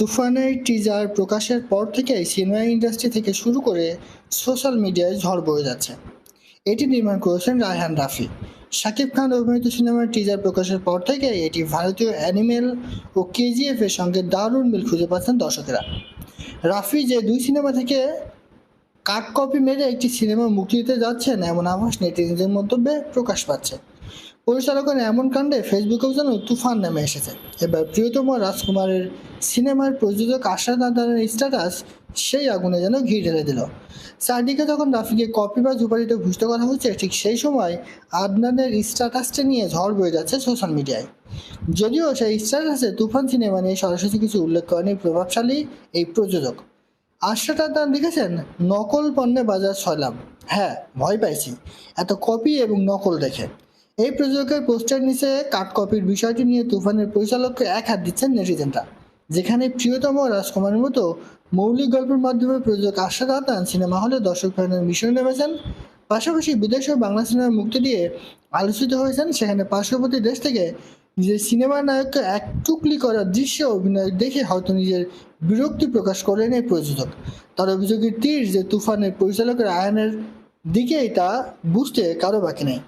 তুফানের টিজার প্রকাশের পর থেকেই সিনেমা ইন্ডাস্ট্রি থেকে শুরু করে সোশ্যাল মিডিয়ায় ঝড় বয়ে যাচ্ছে। এটি নির্মাণ করেছেন রায়হান রাফি। শাকিব খান অভিনীত সিনেমার টিজার প্রকাশের পর থেকে এটি ভারতীয় অ্যানিমেল ও কেজিএফ এর সঙ্গে দারুণ মিল খুঁজে পাচ্ছেন দর্শকেরা। রাফি যে দুই সিনেমা থেকে কাট কপি মেরে একটি সিনেমা মুক্তি দিতে যাচ্ছেন, এমন আভাস নেটিজেনদের মন্তব্যে প্রকাশ পাচ্ছে। পরিচালকের এমন কাণ্ডে ফেসবুকেও যেন তুফান নেমে এসেছে। এবার প্রিয়তম রাজকুমারের সিনেমার প্রযোজক আশা নাদানের স্ট্যাটাস সেই আগুনে যেন ঘি ঢেলে দিল। চারদিকে যখন রাফিকে কপি বা জুপারিতে ঘুষতে করা হচ্ছে ঠিক সেই সময় আদনানের স্ট্যাটাসটা নিয়ে ঝড় বয়ে যাচ্ছে সোশ্যাল মিডিয়ায়। যদিও সেই স্ট্যাটাসে তুফান সিনেমা নিয়ে সরাসরি কিছু উল্লেখ করেনি প্রভাবশালী এই প্রযোজক। আশাটার দাম দেখেছেন নকল পণ্যে বাজার ছয়লাম হ্যাঁ ভয় পাইছি। এত কপি এবং নকল দেখে। এই প্রযোজকের পোস্টার নিচে কাট কপির বিষয়টি নিয়ে তুফানের পরিচালককে এক হাত দিচ্ছেন নেটিজেনরা, যেখানে প্রিয়তম রাজকুমারের মতো মৌলিক গল্পের মাধ্যমে প্রযোজক আশা রাতান সিনেমা হলে দর্শক ফেরানোর মিশনে নেমেছেন। পাশাপাশি বিদেশেও বাংলা সিনেমা মুক্তি দিয়ে আলোচিত হয়েছেন, সেখানে পার্শ্ববর্তী দেশ থেকে নিজের সিনেমার নায়ককে এক টুকলি করার দৃশ্য অভিনয় দেখে হয়তো নিজের বিরক্তি প্রকাশ করলেন এই প্রযোজক। তার অভিযোগের তীর যে তুফানের পরিচালকের আয়নের দিকেই তা বুঝতে কারও বাকি নেই।